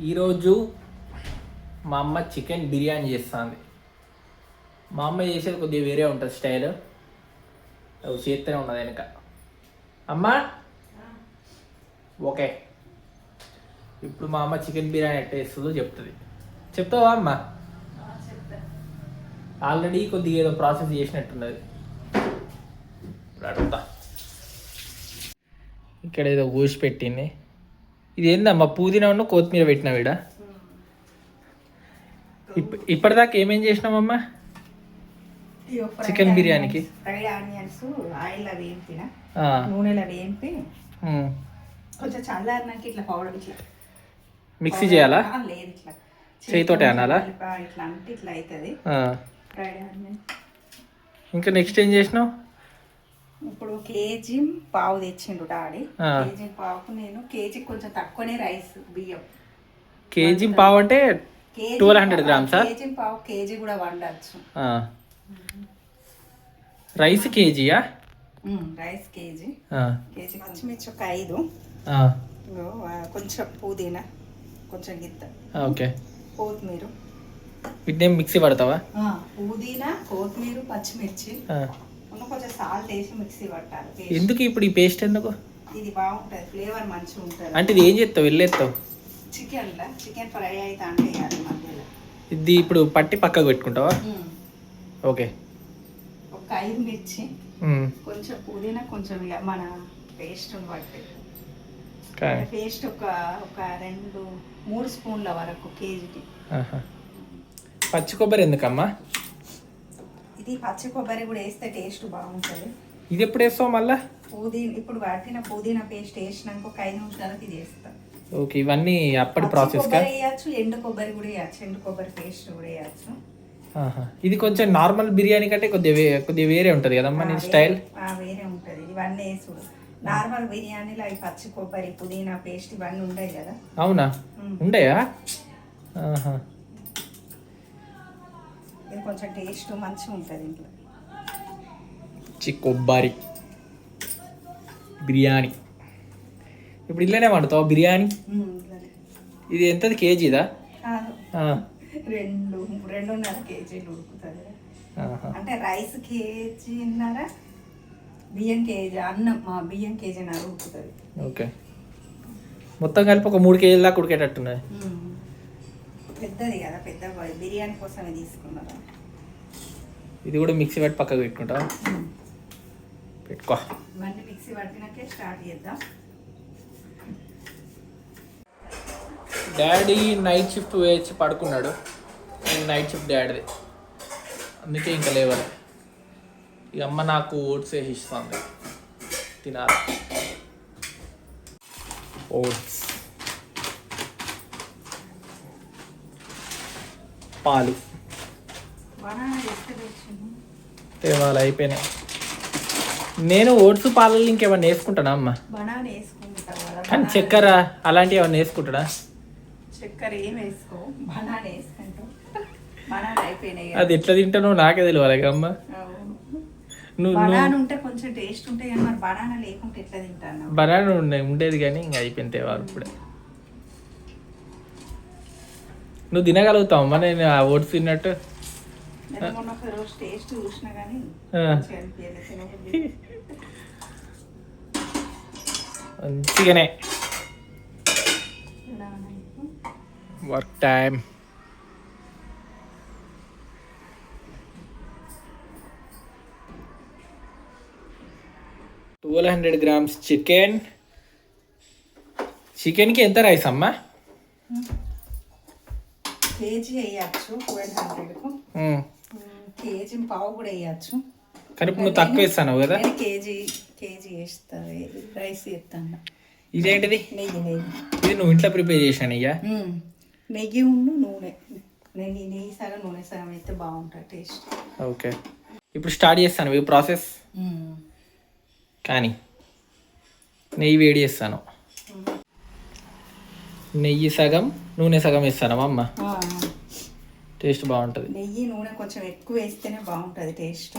ఈరోజు మా అమ్మ చికెన్ బిర్యానీ చేస్తుంది. మా అమ్మ చేసేది కొద్దిగా వేరే ఉంటుంది స్టైల్. అవి చేస్తూనే ఉన్నది వెనక. అమ్మా! ఓకే. ఇప్పుడు మా అమ్మ చికెన్ బిర్యానీ ఎట్ట వేస్తుందో చెప్తుంది. చెప్తావా అమ్మ? ఆల్రెడీ కొద్దిగా ఏదో ప్రాసెస్ చేసినట్టున్నది. ఇప్పుడు అడుగుతా. ఇక్కడ ఏదో ఊసి పెట్టింది. ఇది ఏందమ్మా పుదీనా ఉన్న కొత్తిమీర పెట్టిన వీడ? ఇప్ ఇప్పటిదాకా ఏమేం చేసినామమ్మా చికెన్ బిర్యానీకి? మిక్సీ చేయాలా? చేయితోటే అనాలా? ఇంకా నెక్స్ట్ ఏం చేసినావు? ఇప్పుడు కేజీ పావు తెచ్చిండు డాడీ. కేజీ పావుకు నేను కేజీ కొంచెం తక్కువనే రైస్ బియ్యం. కేజీ పావు అంటే 1200 పావు- గ్రామ్సా? కేజీ పావు కేజీ కూడా వండచ్చు. రైస్ కేజీయా? Rice KG. కేజీ పచ్చిమిర్చి ఒక ఐదు. కొంచెం పుదీనా కొంచెం గిత్త. ఓకే. కొత్తిమీర. వీటిని మిక్సీ పడతావా? పుదీనా కొత్తిమీర పచ్చిమిర్చి. కొంచెం సాల్ట్ వేసి మిక్సీ పట్టాలి. ఎందుకు ఇప్పుడు ఈ పేస్ట్ ఎందుకు? ఇది బాగుంటుంది ఫ్లేవర్ మంచిగా ఉంటుంది. అంటే ఇది ఏం చేస్తావు? వెళ్ళేస్తావు? చికెన్లో చికెన్ ఫ్రై అయితే అంటే వేయాలి మధ్యలో. ఇది ఇప్పుడు పట్టి పక్కకు పెట్టుకుంటావా. ఓకే. ఒక ఐదు మిర్చి. కొంచెం పుదీనా కొంచెం మన పేస్ట్ బట్టి. పేస్ట్ ఒక ఒక రెండు మూడు స్పూన్ల వరకు కేజీకి. పచ్చి కొబ్బరి ఎందుకమ్మా? ఇది పచ్చి కొబ్బరి కూడా వేస్తే టేస్ట్ బాగుంటుంది. ఇది ఎప్పుడు వేస్తావు మళ్ళా? పుదీనా ఇప్పుడు పట్టిన పుదీనా పేస్ట్ వేసినాక ఒక ఐదు నిమిషాలకి ఇది వేస్తా. ఓకే ఇవన్నీ అప్పటి ప్రాసెస్ కొబ్బరి వేయచ్చు ఎండు కొబ్బరి కూడా వేయచ్చు ఎండు కొబ్బరి పేస్ట్ కూడా వేయచ్చు. ఆహా. ఇది కొంచెం నార్మల్ బిర్యానీ కంటే కొద్దిగా కొద్దిగా వేరే ఉంటుంది కదమ్మా నీ స్టైల్? ఆ, వేరే ఉంటుంది. ఇవన్నీ వేసుడు. నార్మల్ బిర్యానీలో అవి పచ్చి కొబ్బరి పుదీనా పేస్ట్ ఇవన్నీ ఉంటాయి కదా? అవునా? ఉమ్. ఇది కొంచెం టేస్ట్ మంచిగా ఉంటుంది ఇంట్లో. కొబ్బరి. బిర్యానీ. ఇప్పుడు ఇట్లనే వండుతావు బిర్యానీ. ఇది ఎంతది? కేజీదా. రెండు రెండున్నర కేజీలు ఉడుకుతుంది. అంటే రైస్ కేజీన్నర బియ్యం కేజీ అన్నం మా బియ్యం కేజీన్నర ఉడుకుతుంది. ఓకే. మొత్తం కలిపి ఒక మూడు కేజీల దాకా ఉడికేటట్టున్నది ఉమ్. పెద్దది కదా పెద్ద బిర్యానీ కోసమే తీసుకున్నారా? ఇది కూడా మిక్సీ పెట్టి పక్కకు పెట్టుకుంటావా? పెట్టుకో. ఇవన్నీ మిక్సీ పట్టినాకే స్టార్ట్ చేద్దాం. డాడీ నైట్ షిఫ్ట్ వేసి పడుకున్నాడు. నేను నైట్ షిఫ్ట్ డాడీది. అందుకే ఇంకా లేవాలి. ఇక అమ్మ నాకు ఓట్స్ వేసి ఇస్తుంది. తినాలి. ఓట్స్. పాలు. వాళ్ళు అయిపోయినాయి. నేను ఓట్స్ పాలల్లో ఇంకేమన్నా వేసుకుంటానా అమ్మా? కానీ చక్కెర అలాంటివి ఏమన్నా వేసుకుంటాడా? అది ఎట్లా తింటా నువ్వు నాకే తెలియాలి అమ్మ. నువ్వు బనానా ఉంటే కొంచెం టేస్ట్ ఉంటాయి కానీ బనానా లేకుంటే ఎట్లా తింటాను బనానా ఉండే ఉండేది కానీ ఇంకా అయిపోయింది వాళ్ళు ఇప్పుడే. నువ్వు తినగలుగుతావు? అమ్మ నేను ఆ ఓట్స్ తిన్నట్టు. నేను మొన్న ఒక రోజు టేస్ట్ చూసినా కానీ ఆ. మంచిగా అనిపించలేదు, తినబుద్ధి. మంచిగానే. బనానా వేసి. Work time twelve hundred grams chicken చికెన్కి ఎంత రైస్ అమ్మా? కేజీ వేయచ్చు ట్వెల్వ్ హండ్రెడ్కు. కేజీ పావు కూడా వేయచ్చు. కానీ ఇప్పుడు నువ్వు తక్కువ వేస్తాను కదా? కేజీ కేజీ వేస్తాను రైస్ వేస్తాను. ఇదేంటిది? నెయ్యి నెయ్యి. ఇది నువ్వు ఇంట్లో ప్రిపేర్ చేశాను ఇక. నెయ్యి ఉన్ను నూనె. నెయ్యి నెయ్యి సగం నూనె సగం అయితే బాగుంటుంది టేస్ట్. ఓకే. ఇప్పుడు స్టార్ట్ చేస్తాను ఈ ప్రాసెస్. కానీ నెయ్యి వేడి చేస్తాను. నెయ్యి సగం నూనె సగం వేస్తాను అమ్మ? టేస్ట్ బాగుంటుంది. నెయ్యి నూనె కొంచెం ఎక్కువ వేస్తేనే బాగుంటుంది టేస్ట్.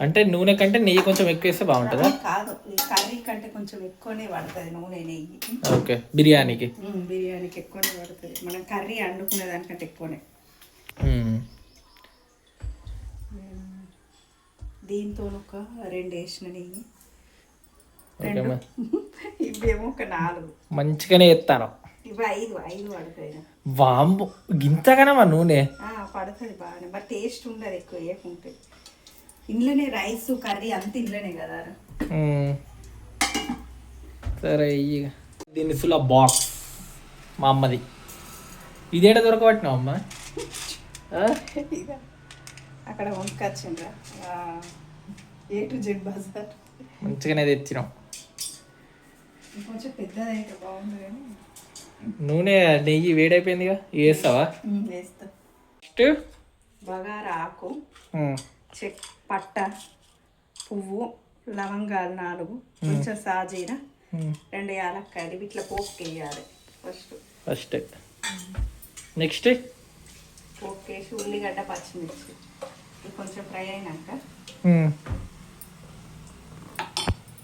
అంటే నూనె కంటే నెయ్యి కొంచెం ఎక్కువ వేస్తే బాగుంటుందా? కాదు. కర్రీ కంటే కొంచెం ఎక్కువనే పడుతుంది నూనె నెయ్యి. ఓకే. బిర్యానీకి? బిర్యానీకి ఎక్కువనే పడుతుంది. మనం కర్రీ వండుకునే దానికంటే ఎక్కువనే. దీంతో ఒక రెండు వేసిన నెయ్యి. ఇవేమో ఒక నాలుగు. మంచిగానే ఎత్తాను ఇవి ఐదు ఐదు పడుతుంది వాంబు గింతగానమ్మా నూనె. పడుతుంది బాగానే. మరి టేస్ట్ ఉండదు ఎక్కువ వేయకుంటే. ఇంట్లోనే రైస్ కర్రీ అంత ఇంట్లోనే కదా. సరే ఇయ్యి దినుసుల బాక్స్ మా అమ్మది. ఇదేట దొరకబట్టినావు అమ్మ? ఇక అక్కడ వండుకొచ్చిండ్రా ఏ టు జెడ్ బజార్. మంచిగానే తెచ్చినాం. ఇంకొంచెం పెద్దదైతే బాగుంది కానీ. నూనె నెయ్యి వేడైపోయిందిగా? వేస్తావా? వేస్తా. నెక్స్ట్? బగారా ఆకు. చెక్ పట్ట పువ్వు లవంగాలు నాలుగు కొంచెం సాజీర మ్మ్. రెండు యాలక్కాయలు ఇట్లా పోపుకి వేయాలి ఫస్ట్. ఫస్ట్. నెక్స్ట్? పోపుకేసి ఉల్లిగడ్డ పచ్చిమిర్చి. కొంచెం ఫ్రై అయినాక.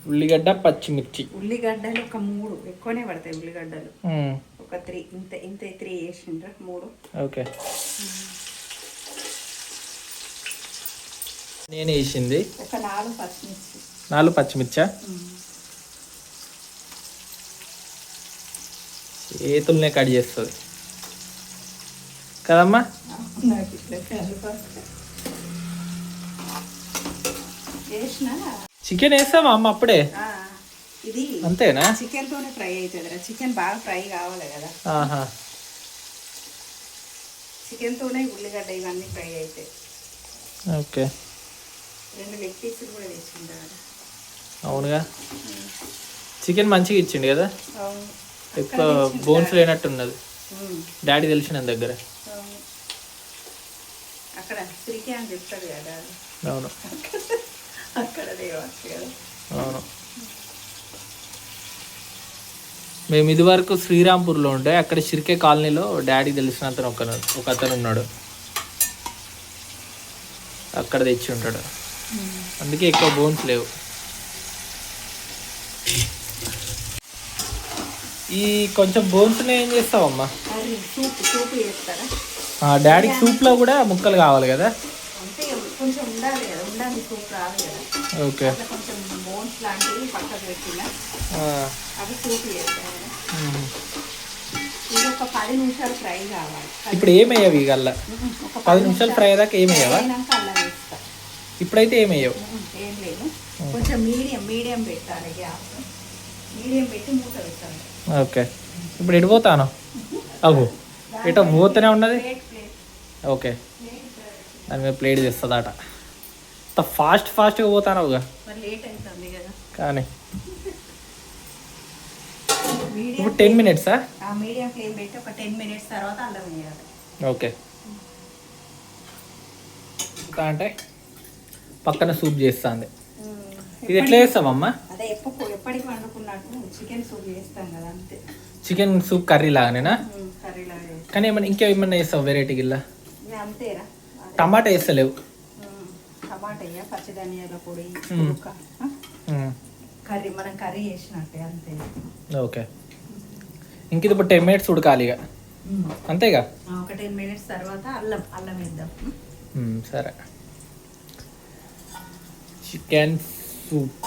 ఉల్లిగడ్డ పచ్చిమిర్చి. ఉల్లిగడ్డలు ఒక మూడు ఎక్కువనే పడతాయి ఉల్లిగడ్డలు. ఒక త్రీ ఇంత ఇంత త్రీ వేసిండ్రా మూడు. ఓకే. నేను వేసింది. ఒక నాలుగు పచ్చిమిర్చి. నాలుగు పచ్చిమిర్చా? చేతులనే కట్ చేస్తుంది. కదమ్మా? నాకు ఇట్లా కలపాలి. వేసిన చికెన్ వేస్తావా అమ్మ అప్పుడే? ఇది అంతేనా? చికెన్ తోనే ఫ్రై అవుతుంది చికెన్ బాగా ఫ్రై కావాలి కదా. ఆహా. చికెన్ తోనే ఉల్లిగడ్డ ఇవన్నీ ఫ్రై అవుతాయి ఓకే. రెండు లెగ్ పీసులు కూడా వేసిండారు అవునుగా. చికెన్ మంచిగా ఇచ్చిండు కదా? ఎక్కువ బోన్స్ లేనట్టున్నది. ఉమ్, డాడీ తెలిసిన దగ్గర. అక్కడ అని చెప్తాడు కదా అవును. అక్కడ అవును. మేము ఇది వరకు శ్రీరాంపూర్లో ఉంటే అక్కడ షిర్కే కాలనీలో డాడీ తెలిసిన అతను ఒక ఒక అతను ఉన్నాడు. అక్కడ తెచ్చి ఉంటాడు. అందుకే ఎక్కువ బోన్స్ లేవు. ఈ కొంచెం బోన్స్ని ఏం చేస్తావమ్మా? అది సూప్ డాడీకి సూప్లో కూడా ముక్కలు కావాలి కదా? అంటే కొంచెం ఉండాలి కదా ఉండాలి సూప్ రాదు కదా ఓకే అట్లా కొంచెం బోన్స్ లాంటివి పక్కకు పెట్టిన ఆ, అవి సూప్ చేస్తాను మ్మ్. ఇది ఒక పది నిమిషాలు ఫ్రై కావాలి ఇప్పుడు ఏమయ్యావి ఒక పది నిమిషాలు ఫ్రై దాకా ఏమయ్యావా అయినాక అల్లం వేస్తా ఇప్పుడైతే ఏమయ్యావు ఏం లేదు కొంచెం మీడియం మీడియం పెట్టాలి గ్యాస్ మీడియం పెట్టి మూత పెట్టాలి. ఓకే. ఇప్పుడు ఎటు పోతాను? అవు ఎటో పోతూనే ఉన్నది? ఓకే. దాని మీద ప్లేట్ చేస్తుందట అంత ఫాస్ట్ ఫాస్ట్గా పోతానవుగా. కానీ. ఇప్పుడు టెన్ మినిట్సా? మీడియం ఫ్లేమ్ పెట్టి ఒక టెన్ మినిట్స్ తర్వాత అల్లం వేయాలి. ఓకే. అంటే పక్కన సూప్ చేస్తుంది. ఇది ఎట్లా చేస్తామమ్మా అదే ఎప్పుడు ఎప్పటికి వండుకున్నట్టు చికెన్ సూప్ చేస్తాం కదా అంతే. చికెన్ సూప్ కర్రీ లాగానేనా? ఉమ్, కర్రీలాగా చేస్తాం. కానీ ఏమన్నా ఇంకేమన్నా వేస్తావు వెరైటీ గిల్లా? అంతేరా. టమాటా వేస్తలేవు టమాటా వేయ పచ్చి ధనియాల పొడి. ఉడక. కర్రీ మనం కర్రీ చేసినట్టే అంతే. ఓకే. ఇంక ఇది ఇప్పుడు టెన్ మినిట్స్ ఉడకాలి ఇక. అంతేగా ఒక టెన్ మినిట్స్ తర్వాత అల్లం అల్లం వేద్దాం. సరే. చికెన్ సూప్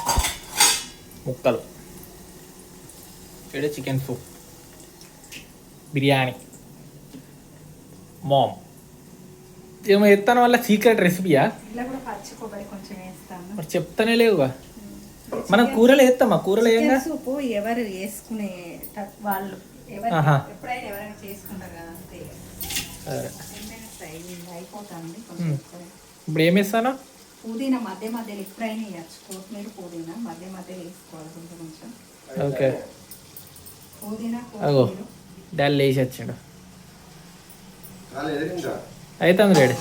ముక్కలు. ఇక్కడ చికెన్ సూప్. బిర్యానీ. మామ్. ఏమో ఎత్తాను వల్ల సీక్రెట్ రెసిపీయా? ఇలా కూడా పచ్చి కొబ్బరి కొంచెం వేస్తాను. మరి చెప్తానే లేవుగా. మనం కూరలు వేస్తామా? కూరలు చికెన్ సూప్ ఎవరు వేసుకునే వాళ్ళు. ఎప్పుడైనా ఎవరైనా చేసుకుంటారు కదా అంతే. ఇప్పుడు ఏం వేస్తాను? పుదీనా మధ్య మధ్యలో ఎప్పుడైనా వేయచ్చు. కొత్తిమీర పుదీనా మధ్య మధ్యలో వేసుకోవాలి కొంచెం కొంచెం. ఓకే. పుదీనా డాడీ లేచి వచ్చిండు. అవుతుంది ఇది.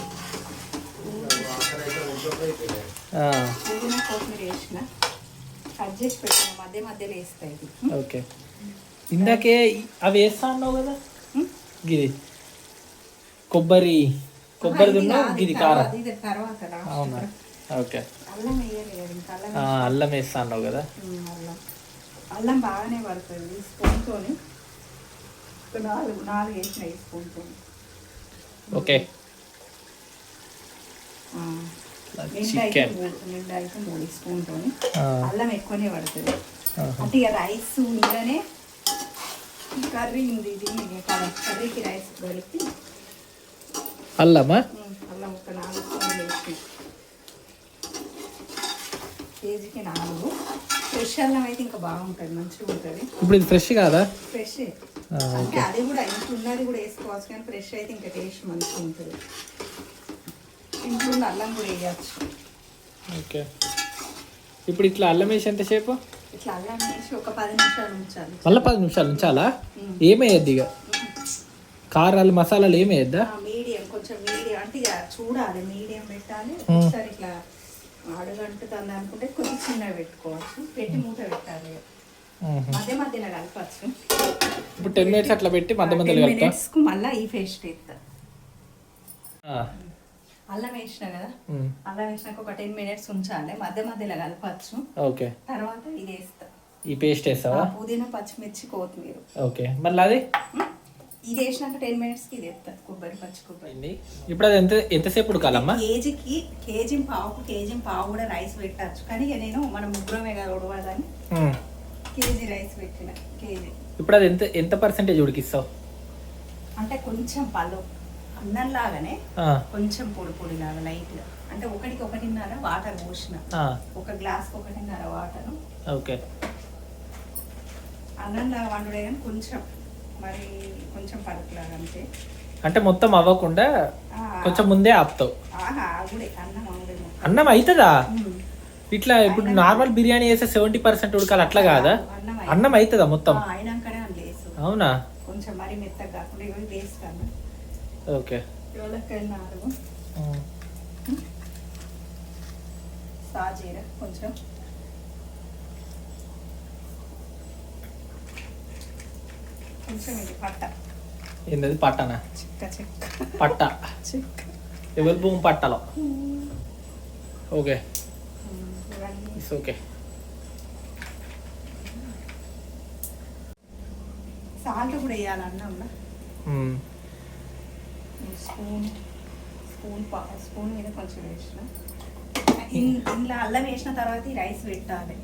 ఓకే. ఇందాకే అవి వేస్తా అన్నావు కదా. గిది. కొబ్బరి కొబ్బరి కాదు, గిది కారం. అవునా? ఓకే. అల్లం వేస్తా. అన్నావు కదా? అల్లం. అల్లం బాగానే పడుతుంది స్పూన్తోని. నాలుగు నాలుగు వేసిన ఈ స్పూన్తోని. ఓకే. చికెన్. మూడు నిండా అయితే మూడు స్పూన్తోని అల్లం ఎక్కువనే పడుతుంది. అంటే ఇక రైస్ ఇంట్లోనే కర్రీ ఉంది ఇది కర్రీకి రైస్ కలిపి అల్లమా? అల్లం ఒక నాలుగు స్పూన్లు వేసి. కేజీకి నాలుగు. ఫ్రెష్ అల్లం అయితే ఇంకా బాగుంటుంది మంచిగా ఉంటుంది. ఇప్పుడు ఇది ఫ్రెష్ కాదా? ఫ్రెష్ అంటే అది కూడా ఇంట్లో ఉన్నది కూడా వేసుకోవచ్చు కానీ ఫ్రెష్ అయితే ఇంకా టేస్ట్ మంచిగా ఉంటుంది. ఇంట్లో అల్లం కూడా వేయచ్చు. ఓకే. ఇప్పుడు ఇట్లా అల్లం వేసి ఎంతసేపు? ఇట్లా అల్లం వేసి ఒక పది నిమిషాలు ఉంచాలి. మళ్ళీ పది నిమిషాలు ఉంచాలా? ఏమేయద్దు ఇక కారాలు మసాలాలు ఏమేయద్దా? మీడియం కొంచెం మీడియం. అంటే ఇక చూడాలి మీడియం పెట్టాలి. ఒకసారి ఇట్లా అడుగంటుతుంది అనుకుంటే కొంచెం చిన్నగా పెట్టుకోవచ్చు. పెట్టి మూత పెట్టాలి మధ్య మధ్యలో కలపచ్చు. ఇప్పుడు టెన్ మినిట్స్ అట్లా పెట్టి మధ్య మధ్యలో మినిట్స్కు మళ్ళీ ఈ పేస్ట్ వేస్తా. అల్లం వేసిన కదా? అల్లం వేసినాక ఒక టెన్ మినిట్స్ ఉంచాలి. మధ్య మధ్యలో కలపచ్చు. ఓకే. తర్వాత ఇది వేస్తా. ఈ పేస్ట్ వేస్తావా? పుదీనా పచ్చిమిర్చి కొత్తిమీర. ఓకే. మళ్ళీ అది ఇది వేసినాక టెన్ మినిట్స్కి ఇది వేస్తా. కొబ్బరి పచ్చి కొబ్బరి. ఇప్పుడు అది ఎంత ఎంతసేపు ఉడకాలమ్మా? కేజీకి కేజీ పావుకు కేజీ పావు కూడా రైస్ పెట్టచ్చు. కానీ నేను మన ముగ్గురమే కదా ఉడవదని. కేజీ రైస్ పెట్టిన. కేజీ. ఇప్పుడు అది ఎంత ఎంత పర్సెంటేజ్ ఉడికిస్తావు? అంటే కొంచెం పలు అన్నం లాగానే కొంచెం పొడి పొడి లాగా లైట్గా అంటే ఒకటికి ఒకటిన్నర వాటర్ పోసిన. ఒక గ్లాస్కి ఒకటిన్నర వాటర్. ఓకే. అన్నం లాగా వండుడే కానీ కొంచెం మరి కొంచెం పలుకులాగా అంతే. అంటే మొత్తం అవ్వకుండా కొంచెం ముందే ఆపుతావు. అన్నం అవుతుందా. ఇట్లా ఇప్పుడు నార్మల్ బిర్యానీ చేస్తే సెవెంటీ పర్సెంట్ ఉడకాలి అట్లా కాదా? అన్నం అవుతుందా మొత్తం? అవునా? కొంచెం మరి మెత్తగా వేస్తాను ఎవరికైనా నాలుగు ఉమ్. సాజీర కొంచెం. కొంచెం ఇది పట్ట. ఏంటది పట్టనా? చిక్క చిక్క. పట్ట. చిక్క. ఎవరి భూమి పట్టలో? ఓకే. ఇట్స్ ఓకే సాల్ట్ కూడా వేయాలి అన్నంలో ఉమ్. స్పూన్ స్పూన్ పా స్పూన్ మీద కొంచెం వేసిన. ఇన్- ఇందులో అల్లం వేసిన తర్వాత ఈ రైస్ పెట్టాలి.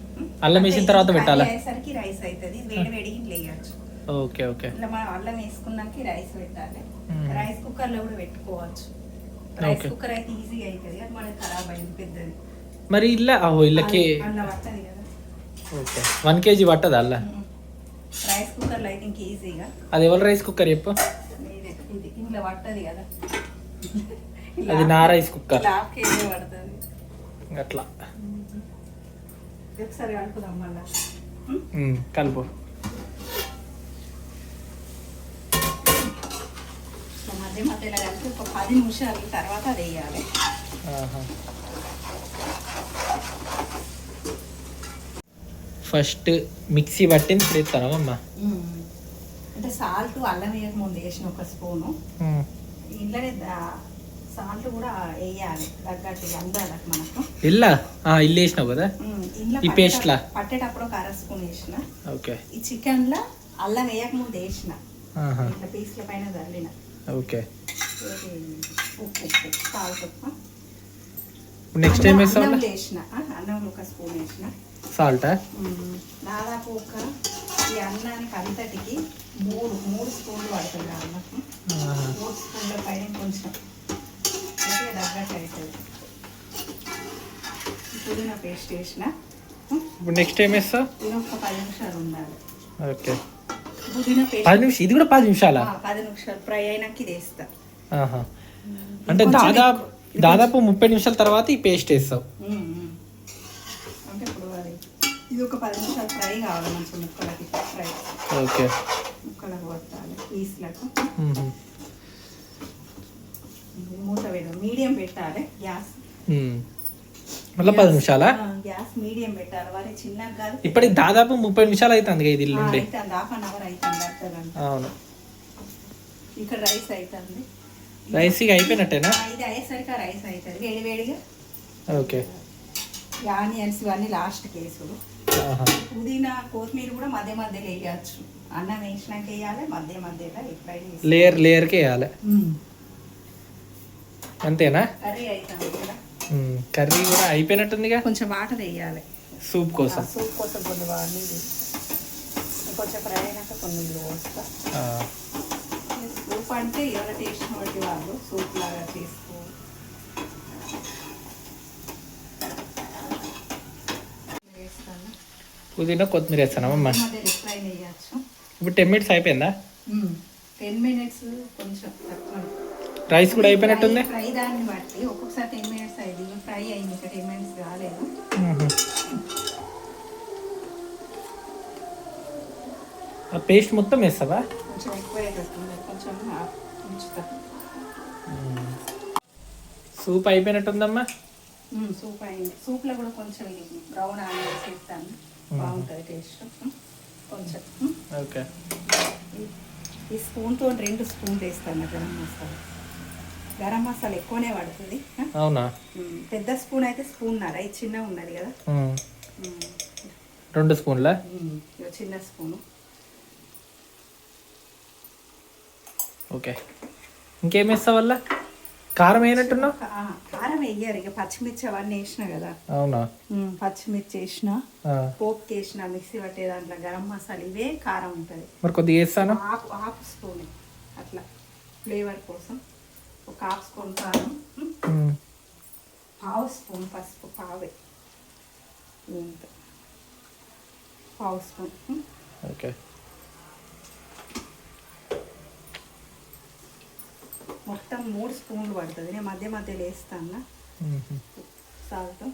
అల్లం వేసిన తర్వాత పెట్టాలా? అయ్యేసరికి రైస్ అవుతుంది వేడి వేడి ఇంట్లో వేయచ్చు ఓకే ఓకే. ఇలా మనం అల్లం వేసుకున్నాక రైస్ పెట్టాలి. రైస్ కుక్కర్లో కూడా పెట్టుకోవచ్చు. రైస్. కుక్కర్ అయితే ఈజీగా అవుతుంది అది మనకి ఖరాబ్ అయింది పెద్దది. మరి ఇల్ల ఓహో కదా. ఓకే. వన్ కేజీ పట్టదా అల్ల. రైస్ కుక్కర్లో అయితే ఇంక ఈజీగా. అది ఎవరు రైస్ కుక్కర్ చెప్పు? ఇంట్లో పట్టది కదా. అది నా రైస్ కుక్కర్ అట్లా. ఒకసారి కలుపుదాం మళ్ళా. కలుపు. మధ్య మధ్యలో కలిపి ఒక పది నిమిషాల తర్వాత అది వేయాలి. ఫస్ట్ మిక్సీ పట్టింది ఇప్పుడు ఇస్తానమ్మా అంటే సాల్ట్ అల్లం వేయక ముందు వేసిన ఒక స్పూను. ఇంట్లోనే సాల్ట్ కూడా వేయాలి తగ్గట్టు అందాలకు మనకు. ఇల్లా? ఇల్లు వేసినావు కదా? ఈ paste లా? పట్టేటప్పుడు ఒక అర స్పూన్ వేసిన. ఓకే. ఈ చికెన్లో అల్లం వేయక ముందు వేసిన. ఇట్లా పీస్ల పైన చల్లిన. ఓకే. ఉప్పు సాల్ట్ ఉప్పు నెక్స్ట్ టైం వేసిన. అన్నంలో ఒక స్పూన్ వేసిన. సాల్టా? దాదాపు ఒక ఈ అన్నానికి అంతటికి మూడు మూడు స్పూన్లు పడుతుంది ఆ అన్నం. మూడు స్పూన్ల పైన కొంచెం మంచిగా తగ్గట్టు అవుతుంది పుదీనా పేస్ట్ వేసిన ఇప్పుడు నెక్స్ట్ టైం వేస్తావు ఇది ఒక పది నిమిషాలు ఉండాలి. ఓకే. పుదీనా పేస్ట్. పది నిమిషం ఇది కూడా పది నిమిషాలా? పది నిమిషాలు. ఫ్రై అయినాక ఇది వేస్తా. అంటే దాదాపు దాదాపు ముప్పై నిమిషాల తర్వాత ఈ పేస్ట్ వేస్తావు ఉమ్, ఉమ్. అంటే ఇప్పుడు అది ఇది ఒక పది నిమిషాలు ఫ్రై కావాలి మంచిగా ముక్కలకి ఫ్రై. ఓకే. ముక్కలకు పట్టాలి పీస్లకు. మూత పెట్టాలి మీడియం పెట్టాలి. గ్యాస్. మళ్ళీ పది నిమిషాలా? గ్యాస్ మీడియం పెట్టాలి. మరి చిన్నగా కాదు. ఇప్పటికి దాదాపు ముప్పై నిమిషాలు అవుతుంది ఇది ఇల్లు హాఫ్ అన్ అవర్ అవుతుంది అవును. ఇక్కడ రైస్ అవుతుంది రైస్ ఇక అయిపోయినట్టేనా? ఇది అయ్యేసరికి రైస్ అవుతుంది వేడి వేడిగా. ఓకే. ఆనియన్స్ ఇవన్నీ లాస్ట్ కేసులు. పుదీనా కొత్తిమీర కూడా మధ్య మధ్యలో వేయచ్చు. అన్నం వేసినాక వేయాలి మధ్య మధ్యలో వేసి- లేయర్ లేయర్కి వేయాలి. అంతేనా? కర్రీ అవుతుంది కదా. కర్రీ కూడా అయిపోయినట్టుందిగా? కొంచెం వాటర్ వేయాలి. సూప్ కోసం. సూప్ కోసం కొన్ని నీళ్ళు కొంచెం ఫ్రై అయినాక కొన్ని నీళ్ళు పోస్తా. ఆ. సూప్ అంటే ఎవరి టేస్ట్ వాళ్ళు సూప్ లాగా చేసుకో వేస్తాను పుదీనా కొత్తిమీర వేస్తానమ్మా ఇప్పుడు టెన్ మినిట్స్ అయిపోయిందా? టెన్ మినిట్స్ కొంచెం రైస్ కూడా అయిపోయినట్టుంది? ఫ్రై దాన్ని బట్టి ఒక్కొక్కసారి టెన్ మినిట్స్ అయింది. ఫ్రై అయింది. ఇంకా టెన్ మినిట్స్ కాలేదు. ఆ పేస్ట్ మొత్తం వేస్తావా? కొంచెం ఎక్కువ కొంచెం సూప్ అయిపోయినట్టుందమ్మా? మ్మ్, సూప్ అయింది. సూప్లో కూడా కొంచెం బ్రౌన్ ఆనియన్స్ వేస్తాను. బాగుంటుంది టేస్ట్. కొంచెం. ఓకే. ఈ- ఈ స్పూన్తో రెండు స్పూన్లు వేస్తాను గరం మసాలా. గరం మసాలా ఎక్కువనే పడుతుంది? అవునా? పెద్ద స్పూన్ అయితే స్పూన్ నర ఇది చిన్న ఉన్నది కదా? రెండు స్పూన్లా? చిన్న స్పూను. ఓకే. ఇంకేం వేస్తావు వల్ల కారం ఆ, కారం వేయరు ఇక పచ్చిమిర్చి అవన్నీ వేసిన కదా. అవునా? పచ్చిమిర్చి వేసిన ఆ. పోపుకి వేసిన మిక్సీ పట్టే దాంట్లో గరం మసాలా ఇవే కారం ఉంటుంది. మరి కొద్దిగా వేస్తాను? హాఫ్ హాఫ్ స్పూన్ అట్లా ఫ్లేవర్ కోసం ఒక హాఫ్ స్పూన్ కారం. పావు స్పూన్ పసుపు పావే. పావు స్పూన్. ఓకే. మొత్తం మూడు స్పూన్లు పడుతుంది. నేను మధ్య మధ్యలో వేస్తాను. సాల్ట్.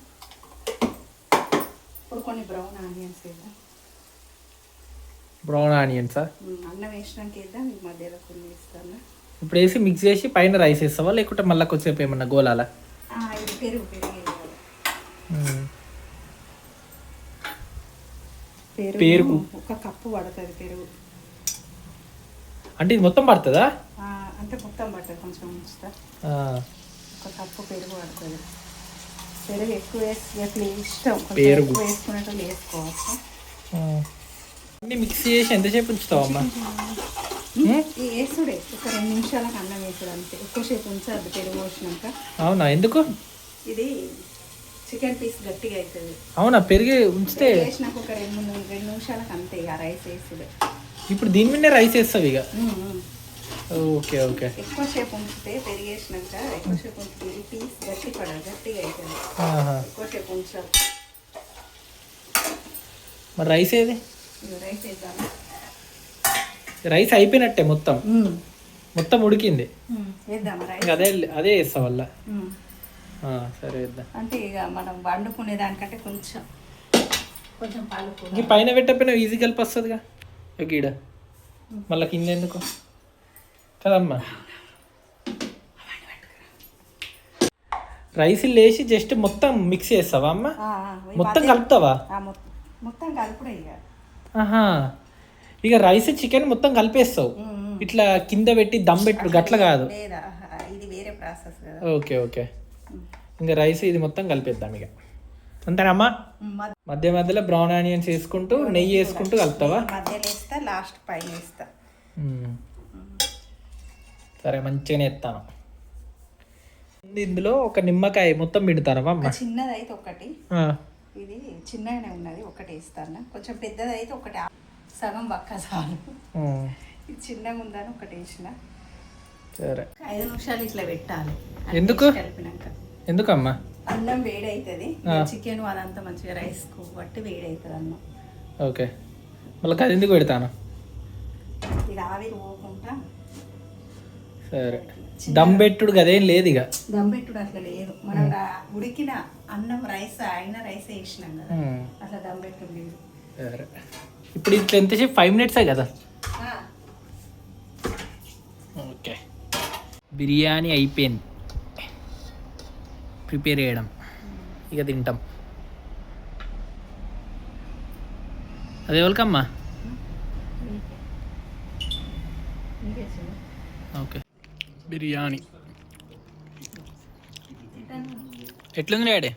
ఇప్పుడు కొన్ని బ్రౌన్ ఆనియన్స్ వేద్దాం. బ్రౌన్ ఆనియన్సా అన్నం వేసినాక వేద్దాం. ఈ మధ్యలో కొన్ని వేస్తాను. ఇప్పుడు వేసి మిక్స్ చేసి పైన రైస్ వేస్తావా? లేకుంటే మళ్ళీ కొద్దిసేపు ఏమన్నా గోలాలా? ఇది పెరుగు పెరుగు. పెరుగు. ఒక కప్పు పడుతుంది పెరుగు. అంటే ఇది మొత్తం పడుతుందా? అంటే మొత్తం పడుతుంది కొంచెం ఉంచుతా. ఒక కప్పు పెరుగు పడుతుంది పెరుగు ఎక్కువ వేసి ఇష్టం. పెరుగు. వేసుకున్నట్టు వేసుకోవచ్చు. అన్ని మిక్స్ చేసి ఎంతసేపు ఉంచుతావమ్మా మ్మ్? ఈ వేసుడే. ఒక రెండు నిమిషాలకు అన్నం వేసుడు అంతే. ఎక్కువసేపు ఉంచద్దు పెరుగు పోసినాక. అవునా? ఎందుకు? ఇది చికెన్ పీస్ గట్టిగా అవుతుంది అవునా? పెరిగి ఉంచితే వేసినాక ఒక రెండు రెండు నిమిషాలకు అంతే ఇక రైస్ వేసుడే ఇప్పుడు దీని మీదనే రైస్ వేస్తావు ఇక? Okay okay. ఎక్కువసేపు ఉంచితే పెరిగేసినాక ఎక్కువసేపు ఉంచితే ఈ పీస్ గట్టి పడదు గట్టిగా అవుతుంది ఆహా. ఎక్కువసేపు ఉంచాలి. మరి రైస్ ఏది? రైస్ వేద్దాము? రైస్ అయిపోయినట్టే మొత్తం. మొత్తం ఉడికింది. అదే అదే వేస్తా వల్ల. సరే వేద్దాం. అంటే ఇక మనం వండుకునే దానికంటే కొంచెం కొంచెం పాలు పైన పెట్టకపోయినా ఈజీ కలిపి వస్తుందిగా. ఈడ మళ్ళీ కింద ఎందుకు? కదమ్మా. రైస్ లేచి జస్ట్ మొత్తం మిక్స్ చేస్తావా అమ్మ? మొత్తం కలుపుతావా? మొత్తం కలుపుడే ఆహా. ఇక రైస్ చికెన్ మొత్తం కలిపేస్తావు. ఇట్లా కింద పెట్టి దమ్ పెట్టుడు గట్ల కాదు. ఇది వేరే ప్రాసెస్ ఓకే ఓకే. ఇంకా రైస్ ఇది మొత్తం కలిపేద్దాం ఇక. అంతేనమ్మా మధ్య- మధ్య మధ్యలో బ్రౌన్ ఆనియన్స్ వేసుకుంటూ నెయ్యి వేసుకుంటూ కలుపుతావా? మధ్యలో వేస్తా లాస్ట్ పైన వేస్తా. సరే మంచిగానే ఎత్తాను. ఇందులో ఒక నిమ్మకాయ మొత్తం పిండుతారా అమ్మ? చిన్నది అయితే ఒకటి. ఇది చిన్నగానే ఉన్నది ఒకటి వేస్తాను కొంచెం పెద్దది అయితే ఒకటి సగం పక్క చాలు. ఇది చిన్నగా ఉందని ఒకటి వేసిన. సరే. ఐదు నిమిషాలు ఇట్లా పెట్టాలి. ఎందుకు? కలిపినాక. ఎందుకమ్మా? అన్నం వేడవుతుంది ఆ. చికెన్ అదంతా మంచిగా రైస్ బట్టి వేడవుతుంది అన్నం. ఓకే. మళ్ళీ అది ఎందుకు పెడతాను? ఇది ఆవిరి పోకుండా సరే. దమ్ పెట్టుడు అదేం లేదు ఇక దమ్ పెట్టుడు అట్లా లేదు. మనం ఉడికిన అన్నం రైస్ అయిన రైస్ వేసినాం కదా. అట్లా దమ్ పెట్టుడు లేదు. సరే. ఇప్పుడు ఇట్లా ఎంతసేపు ఫైవ్ మినిట్సే కదా? ఓకే. బిర్యానీ అయిపోయింది. ప్రిపేర్ చేయడం. ఇక తింటాం. అది. ఓకే బిర్యానీ. ఎట్లుంది డాడీ?